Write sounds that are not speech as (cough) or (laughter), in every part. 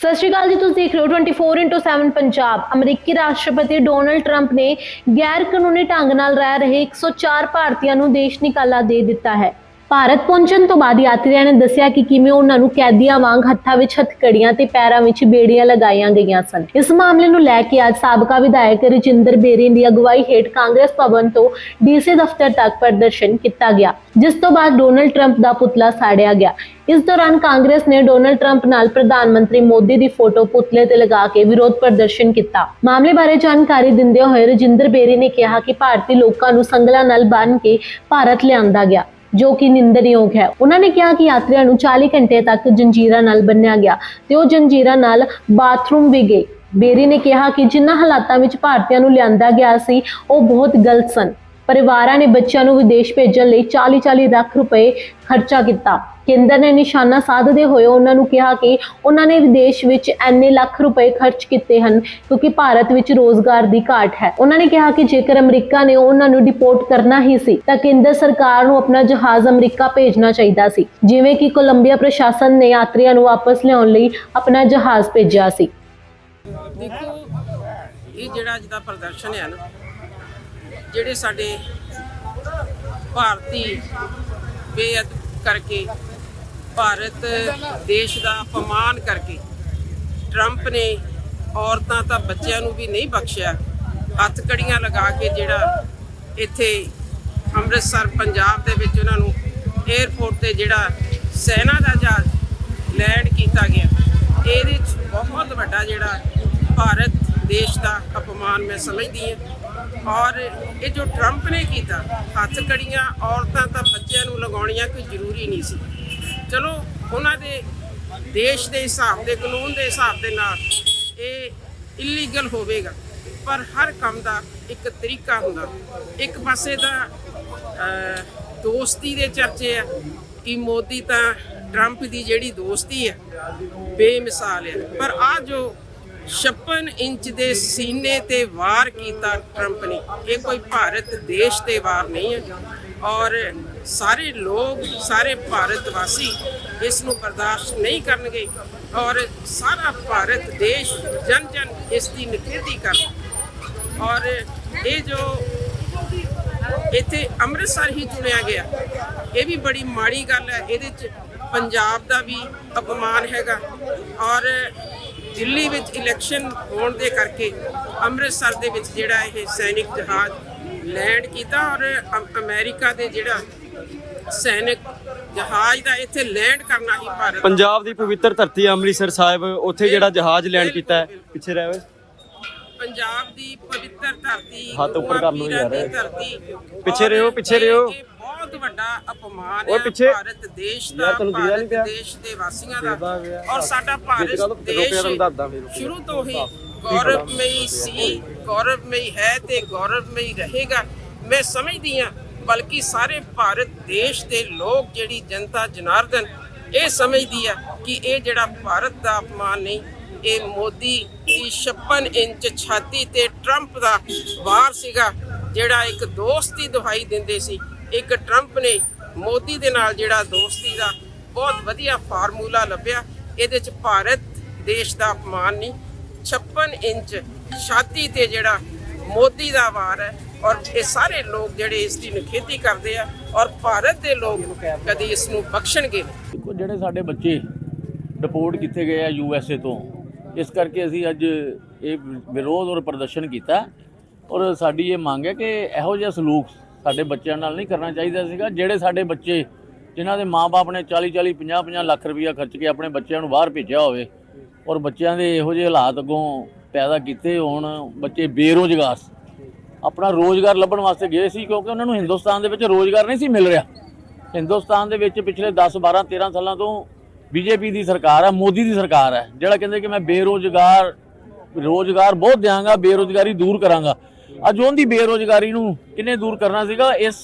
ਸਤਿ ਸ਼੍ਰੀ ਅਕਾਲ ਜੀ, ਤੁਸੀਂ ਦੇਖ ਰਹੇ ਹੋ 24/7 ਪੰਜਾਬ। ਅਮਰੀਕੀ ਰਾਸ਼ਟਰਪਤੀ ਡੋਨਲਡ ਟਰੰਪ ਨੇ ਗੈਰ ਕਾਨੂੰਨੀ ਢੰਗ ਨਾਲ ਰਹਿ ਰਹੇ 104 ਭਾਰਤੀਆਂ ਨੂੰ ਦੇਸ਼ ਨਿਕਾਲਾ ਦੇ ਦਿੱਤਾ ਹੈ। ਭਾਰਤ ਪਹੁੰਚਣ ਤੋਂ ਬਾਅਦ ਯਾਤਰੀਆਂ ਨੇ ਦੱਸਿਆ ਕਿ ਕਿਵੇਂ ਉਹਨਾਂ ਨੂੰ ਕੈਦੀਆਂ ਵਾਂਗ ਹੱਥਾਂ ਵਿੱਚ ਹੱਥਕੜੀਆਂ ਤੇ ਪੈਰਾਂ ਵਿੱਚ ਬੇੜੀਆਂ ਲਗਾਈਆਂ ਗਈਆਂ ਸਨ। ਇਸ ਮਾਮਲੇ ਨੂੰ ਲੈ ਕੇ ਅੱਜ ਸਾਬਕਾ ਵਿਧਾਇਕ ਰਜਿੰਦਰ ਬੇਰੀ ਦੀ ਅਗਵਾਈ ਹੇਠ ਕਾਂਗਰਸ ਭਵਨ ਤੋਂ ਡੀਸੀ ਦਫ਼ਤਰ ਤੱਕ ਪ੍ਰਦਰਸ਼ਨ ਕੀਤਾ ਗਿਆ, ਜਿਸ ਤੋਂ ਬਾਅਦ ਡੋਨਲਡ ਟਰੰਪ ਦਾ ਪੁਤਲਾ ਸਾੜਿਆ ਗਿਆ। ਇਸ ਦੌਰਾਨ ਕਾਂਗਰਸ ਨੇ ਡੋਨਲਡ ਟਰੰਪ ਨਾਲ ਪ੍ਰਧਾਨ ਮੰਤਰੀ ਮੋਦੀ ਦੀ ਫੋਟੋ ਪੁਤਲੇ ਤੇ ਲਗਾ ਕੇ ਵਿਰੋਧ ਪ੍ਰਦਰਸ਼ਨ ਕੀਤਾ। ਮਾਮਲੇ ਬਾਰੇ ਜਾਣਕਾਰੀ ਦਿੰਦੇ ਹੋਏ ਰਜਿੰਦਰ ਬੇਰੀ ਨੇ ਕਿਹਾ ਕਿ ਭਾਰਤੀ ਲੋਕਾਂ ਨੂੰ ਸੰਗਲਾਂ ਨਾਲ ਬੰਨ੍ਹ ਕੇ ਭਾਰਤ ਲਿਆਂਦਾ ਗਿਆ। ਜੋ ਕਿ ਨਿੰਦਣਯੋਗ ਹੈ। ਉਹਨਾਂ ਨੇ ਕਿਹਾ ਕਿ ਯਾਤਰੀਆਂ ਨੂੰ 40 ਘੰਟੇ ਤੱਕ ਜੰਜੀਰਾਂ ਨਾਲ ਬੰਨਿਆ ਗਿਆ ਤੇ ਉਹ ਜੰਜੀਰਾਂ ਨਾਲ ਬਾਥਰੂਮ ਵੀ ਗਏ। ਬੇਰੀ ਨੇ ਕਿਹਾ ਕਿ ਜਿਨ੍ਹਾਂ ਹਾਲਾਤਾਂ ਵਿੱਚ ਭਾਰਤੀਆਂ ਨੂੰ ਲਿਆਂਦਾ ਗਿਆ ਸੀ, ਉਹ ਬਹੁਤ ਗਲਤ ਸਨ। ਪਰਿਵਾਰਾਂ ਨੇ ਬੱਚਿਆਂ ਨੂੰ ਵਿਦੇਸ਼ ਭੇਜਣ ਲਈ 40-40 ਲੱਖ ਰੁਪਏ ਖਰਚਾ ਕੀਤਾ। ਕੇਂਦਰ ਨੇ ਨਿਸ਼ਾਨਾ ਸਾਧਦੇ ਹੋਏ ਉਹਨਾਂ ਨੂੰ ਕਿਹਾ ਕਿ ਉਹਨਾਂ ਨੇ ਵਿਦੇਸ਼ ਵਿੱਚ ਐਨੇ ਲੱਖ ਰੁਪਏ ਖਰਚ ਕੀਤੇ ਹਨ ਕਿਉਂਕਿ ਭਾਰਤ ਵਿੱਚ ਰੋਜ਼ਗਾਰ ਦੀ ਘਾਟ ਹੈ। ਉਹਨਾਂ ਨੇ ਕਿਹਾ ਕਿ ਜੇਕਰ ਅਮਰੀਕਾ ਨੇ ਉਹਨਾਂ ਨੂੰ ਡਿਪੋਰਟ ਕਰਨਾ ਹੀ ਸੀ, ਤਾਂ ਕੇਂਦਰ ਸਰਕਾਰ ਨੂੰ ਆਪਣਾ ਜਹਾਜ਼ ਅਮਰੀਕਾ ਭੇਜਣਾ ਚਾਹੀਦਾ ਸੀ, ਜਿਵੇਂ ਕਿ ਕੋਲੰਬੀਆ ਪ੍ਰਸ਼ਾਸਨ ਨੇ ਯਾਤਰੀਆਂ ਨੂੰ ਵਾਪਸ ਲਿਆਉਣ ਲਈ ਆਪਣਾ ਜਹਾਜ਼ ਭੇਜਿਆ ਸੀ। ਦੇਖੋ, ਇਹ ਜਿਹੜਾ ਅੱਜ ਦਾ ਪ੍ਰਦਰਸ਼ਨ ਹੈ ਨਾ ਜਿਹੜੇ ਸਾਡੇ ਭਾਰਤੀ ਬੇਅਦ ਕਰਕੇ ਭਾਰਤ ਦੇਸ਼ ਦਾ ਅਪਮਾਨ ਕਰਕੇ ਟਰੰਪ ਨੇ ਔਰਤਾਂ ਤਾਂ ਬੱਚਿਆਂ ਨੂੰ ਵੀ ਨਹੀਂ ਬਖਸ਼ਿਆ, ਹੱਥ ਕੜੀਆਂ ਲਗਾ ਕੇ ਜਿਹੜਾ ਇੱਥੇ ਅੰਮ੍ਰਿਤਸਰ, ਪੰਜਾਬ ਦੇ ਵਿੱਚ ਉਹਨਾਂ ਨੂੰ 에ਅਰਪੋਰਟ ਤੇ ਜਿਹੜਾ ਸੈਨਾ ਦਾ ਜਹਾਜ਼ ਲੈਂਡ ਕੀਤਾ ਗਿਆ। ਇਹਦੇ ਵਿੱਚ ਬਹੁਤ ਵੱਡਾ ਜਿਹੜਾ ਭਾਰਤ ਦੇਸ਼ ਦਾ ਅਪਮਾਨ ਮੈਂ ਸਮਝਦੀ ਹਾਂ। ਔਰ ਇਹ ਜੋ ਟਰੰਪ ਨੇ ਕੀਤਾ, ਹੱਥ ਕੜੀਆਂ ਔਰਤਾਂ ਤਾਂ ਬੱਚਿਆਂ ਨੂੰ ਲਗਾਉਣੀਆਂ ਕੋਈ ਜ਼ਰੂਰੀ ਨਹੀਂ ਸੀ। ਚਲੋ, ਉਹਨਾਂ ਦੇ ਦੇਸ਼ ਦੇ ਹਿਸਾਬ ਦੇ, ਕਾਨੂੰਨ ਦੇ ਹਿਸਾਬ ਦੇ ਨਾਲ ਇਹ ਇਲੀਗਲ ਹੋਵੇਗਾ। ਪਰ ਹਰ ਕੰਮ ਦਾ ਇੱਕ ਤਰੀਕਾ ਹੁੰਦਾ। ਇੱਕ ਪਾਸੇ ਦਾ ਦੋਸਤੀ ਦੇ ਚਰਚੇ ਆ ਕਿ ਮੋਦੀ ਤਾਂ ਟਰੰਪ ਦੀ ਜਿਹੜੀ ਦੋਸਤੀ ਹੈ, ਬੇਮਿਸਾਲ ਹੈ। ਪਰ ਆ ਜੋ 56 ਇੰਚ ਦੇ ਸੀਨੇ ਤੇ ਵਾਰ ਕੀਤਾ ਟਰੰਪ ਨੇ। ਇਹ ਕੋਈ ਭਾਰਤ ਦੇਸ਼ ਤੇ ਵਾਰ ਨਹੀਂ ਹੈ। ਔਰ ਸਾਰੇ ਲੋਕ, ਸਾਰੇ ਭਾਰਤ ਵਾਸੀ ਇਸ ਨੂੰ ਬਰਦਾਸ਼ਤ ਨਹੀਂ ਕਰਨਗੇ। ਔਰ ਸਾਰਾ ਭਾਰਤ ਦੇਸ਼ ਜਨ ਜਨ ਇਸ ਦੀ ਨਿਖੇਧੀ ਕਰ ਔਰ ਇਹ ਜੋ ਇੱਥੇ ਅੰਮ੍ਰਿਤਸਰ ਹੀ ਚੁਣਿਆ ਗਿਆ, ਇਹ ਵੀ ਬੜੀ ਮਾੜੀ ਗੱਲ ਹੈ। ਇਹਦੇ ਚ ਪੰਜਾਬ ਦਾ ਵੀ ਅਪਮਾਨ ਹੈਗਾ। ਔਰ ਦਿੱਲੀ ਵਿੱਚ ਇਲੈਕਸ਼ਨ ਹੋਣ ਦੇ ਕਰਕੇ ਅੰਮ੍ਰਿਤਸਰ ਦੇ ਵਿੱਚ ਜਿਹੜਾ ਇਹ ਸੈਨਿਕ ਜਹਾਜ਼ ਲੈਂਡ ਕੀਤਾ ਔਰ ਅਮ- ਅਮਰੀਕਾ ਦੇ ਜਿਹੜਾ ਸੈਨਿਕ ਜਹਾਜ਼ ਦਾ ਇੱਥੇ ਲੈਂਡ ਕਰਨਾ ਹੀ ਭਾਰਤ ਪੰਜਾਬ ਦੀ ਪਵਿੱਤਰ ਧਰਤੀ ਅੰਮ੍ਰਿਤਸਰ ਸਾਹਿਬ ਉੱਥੇ ਜਿਹੜਾ ਜਹਾਜ਼ ਲੈਂਡ ਕੀਤਾ ਪਿੱਛੇ ਰਹਿ ਓਏ ਪੰਜਾਬ ਦੀ ਪਵਿੱਤਰ ਧਰਤੀ ਹੱਥ ਉੱਪਰ ਕਰ ਲਓ ਯਾਰ। ਧਰਤੀ ਪਿੱਛੇ ਰਹੋ, ਪਿੱਛੇ ਰਹੋ। ਬਹੁਤ ਵੱਡਾ ਅਪਮਾਨ ਹੈ। ਭਾਰਤ ਦੇਸ਼ ਦਾ ਭਾਰਤ? ਦੇਸ਼ ਦੇ ਵਾਸੀਆਂ ਦਾ। ਔਰ ਸਾਡਾ ਭਾਰਤ ਦੇਸ਼। ਸ਼ੁਰੂ ਤੋਂ ਹੀ ਗੌਰਵਮਈ ਸੀ ਗੌਰਵਮਈ ਹੈ ਤੇ ਗੌਰਵਮਈ ਰਹੇਗਾ ਮੈਂ ਸਮਝਦੀ ਹਾਂ ਬਲਕਿ ਸਾਰੇ ਭਾਰਤ ਦੇਸ਼ ਦੇ ਲੋਕ ਜਿਹੜੀ ਜਨਤਾ ਜਨਾਰਦਨ ਇਹ ਸਮਝਦੀ ਹੈ ਕਿ ਇਹ ਜਿਹੜਾ ਭਾਰਤ ਦਾ ਅਪਮਾਨ ਨਹੀਂ ਇਹ ਮੋਦੀ ਦੀ 56 ਇੰਚ ਛਾਤੀ ਤੇ ਟਰੰਪ ਦਾ ਵਾਰ ਸੀਗਾ ਜਿਹੜਾ ਇੱਕ ਦੋਸਤੀ ਦੁਹਾਈ ਦਿੰਦੇ ਸੀ ਇੱਕ ਟਰੰਪ ਨੇ ਮੋਦੀ ਦੇ ਨਾਲ ਜਿਹੜਾ ਦੋਸਤੀ ਦਾ ਬਹੁਤ ਵਧੀਆ ਫਾਰਮੂਲਾ ਲੱਭਿਆ, ਇਹਦੇ ਚ ਭਾਰਤ ਦੇਸ਼ ਦਾ ਅਪਮਾਨ ਨਹੀਂ 56 ਇੰਚ ਛਾਤੀ ਤੇ ਜਿਹੜਾ ਮੋਦੀ ਦਾ ਵਾਰ ਹੈ ਔਰ ਇਹ ਸਾਰੇ ਲੋਕ ਜਿਹੜੇ ਇਸ ਦੀ ਨਿਖੇਧੀ ਕਰਦੇ ਆ ਔਰ ਭਾਰਤ ਦੇ ਲੋਕ ਕਦੀ ਇਸ ਨੂੰ ਬਖਸ਼ਣਗੇ ਦੇਖੋ, ਜਿਹੜੇ ਸਾਡੇ ਬੱਚੇ ਡਿਪੋਰਟ ਕੀਤੇ ਗਏ ਆ ਯੂ ਐਸ ਏ ਤੋਂ, ਇਸ ਕਰਕੇ ਅਸੀਂ ਅੱਜ ਇਹ ਵਿਰੋਧ ਔਰ ਪ੍ਰਦਰਸ਼ਨ ਕੀਤਾ ਔਰ ਸਾਡੀ ਇਹ ਮੰਗ ਹੈ ਕਿ ਇਹੋ ਜਿਹਾ ਸਲੂਕ ਸਾਡੇ ਬੱਚਿਆਂ ਨਾਲ ਨਹੀਂ ਕਰਨਾ ਚਾਹੀਦਾ ਸੀਗਾ। ਜਿਹੜੇ ਸਾਡੇ ਬੱਚੇ, ਜਿਨ੍ਹਾਂ ਦੇ ਮਾਪੇ ਨੇ 40 40 50 50 ਲੱਖ ਰੁਪਈਆ ਖਰਚ ਕੇ ਆਪਣੇ ਬੱਚਿਆਂ ਨੂੰ ਬਾਹਰ ਭੇਜਿਆ ਹੋਵੇ ਔਰ ਬੱਚਿਆਂ ਦੇ ਇਹੋ ਜਿਹੇ ਹਾਲਾਤ ਅੱਗੋਂ ਪੈਦਾ ਕੀਤੇ ਹੋਣ, ਬੱਚੇ ਬੇਰੋਜ਼ਗਾਰ ਆਪਣਾ ਰੋਜ਼ਗਾਰ ਲੱਭਣ ਵਾਸਤੇ ਗਏ ਸੀ ਕਿਉਂਕਿ ਉਹਨਾਂ ਨੂੰ ਹਿੰਦੁਸਤਾਨ ਦੇ ਵਿੱਚ ਰੋਜ਼ਗਾਰ ਨਹੀਂ ਸੀ ਮਿਲ ਰਿਹਾ। ਹਿੰਦੁਸਤਾਨ ਦੇ ਵਿੱਚ ਪਿਛਲੇ 10 12 13 ਸਾਲਾਂ ਤੋਂ ਬੀਜੇਪੀ ਦੀ ਸਰਕਾਰ ਹੈ ਮੋਦੀ ਦੀ ਸਰਕਾਰ ਹੈ ਜਿਹੜਾ ਕਹਿੰਦੇ ਕਿ ਮੈਂ ਬੇਰੋਜ਼ਗਾਰ, ਰੋਜ਼ਗਾਰ ਬਹੁਤ ਦਿਆਂਗਾ, ਬੇਰੋਜ਼ਗਾਰੀ ਦੂਰ ਕਰਾਂਗਾ। ਅੱਜ ਉਹਦੀ ਬੇਰੋਜ਼ਗਾਰੀ ਨੂੰ ਕਿੰਨੇ ਦੂਰ ਕਰਨਾ ਸੀਗਾ? ਇਸ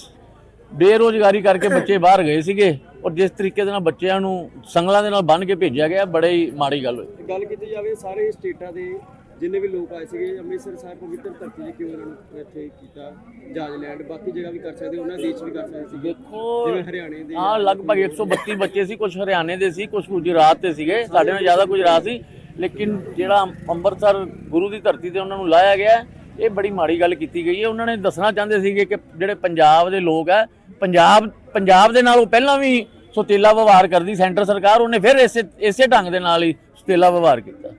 ਬੇਰੋਜ਼ਗਾਰੀ ਕਰਕੇ ਬੱਚੇ (coughs) ਬਾਹਰ ਗਏ ਸੀਗੇ ਔਰ ਜਿਸ ਤਰੀਕੇ ਦੇ ਨਾਲ ਬੱਚਿਆਂ ਨੂੰ ਸੰਗਲਾਂ ਦੇ ਨਾਲ ਬੰਨ੍ਹ ਕੇ ਭੇਜਿਆ ਗਿਆ ਬੜੇ ਹੀ ਮਾੜੀ ਗੱਲ ਹੋਈ। ਗੱਲ ਕੀਤੀ ਜਾਵੇ ਸਾਰੇ ਸਟੇਟਾਂ ਦੇ ਜਿੰਨੇ ਵੀ ਲੋਕ ਆਏ ਸੀਗੇ ਅੰਮ੍ਰਿਤਸਰ ਸਾਹਿਬ ਪਵਿੱਤਰ ਧਰਤੀ ਜੀ ਕਿਉਂ ਇਹਨਾਂ ਨੂੰ ਇੱਥੇ ਕੀਤਾ? ਜਹਾਜ਼ ਲੈਂਡ ਬਾਕੀ ਜਗ੍ਹਾ ਵੀ ਕਰ ਸਕਦੇ ਉਹਨਾਂ ਦੇਸ਼ ਵੀ ਕਰ ਸਕਦੇ ਸੀ ਦੇਖੋ ਜਿਵੇਂ ਹਰਿਆਣੇ ਦੇ ਹਾਂ ਲਗਭਗ 132 ਬੱਚੇ ਸੀ ਕੁਝ ਹਰਿਆਣੇ ਦੇ ਸੀ ਕੁਝ ਗੁਜਰਾਤ ਦੇ ਸੀਗੇ। ਸਾਡੇ ਨਾਲ ਜ਼ਿਆਦਾ ਗੁਜਰਾਤ ਸੀ ਲੇਕਿਨ ਜਿਹੜਾ ਅੰਮ੍ਰਿਤਸਰ ਗੁਰੂ ਦੀ ਧਰਤੀ ਤੇ ਉਹਨਾਂ ਨੂੰ ਲਾਇਆ ਗਿਆ ਇਹ ਬੜੀ ਮਾੜੀ ਗੱਲ ਕੀਤੀ ਗਈ ਹੈ। ਉਹਨਾਂ ਨੇ ਦੱਸਣਾ ਚਾਹੁੰਦੇ ਸੀਗੇ ਕਿ ਜਿਹੜੇ ਪੰਜਾਬ ਦੇ ਲੋਕ ਹੈ ਪੰਜਾਬ ਪੰਜਾਬ ਦੇ ਨਾਲ ਉਹ ਪਹਿਲਾਂ ਵੀ ਸੁਤੇਲਾ ਵਿਵਹਾਰ ਕਰਦੀ, ਸੈਂਟਰ ਸਰਕਾਰ ਉਹਨੇ ਫਿਰ ਇਸੇ ਇਸੇ ਢੰਗ ਦੇ ਨਾਲ ਹੀ ਸੁਤੇਲਾ ਵਿਵਹਾਰ ਕੀਤਾ।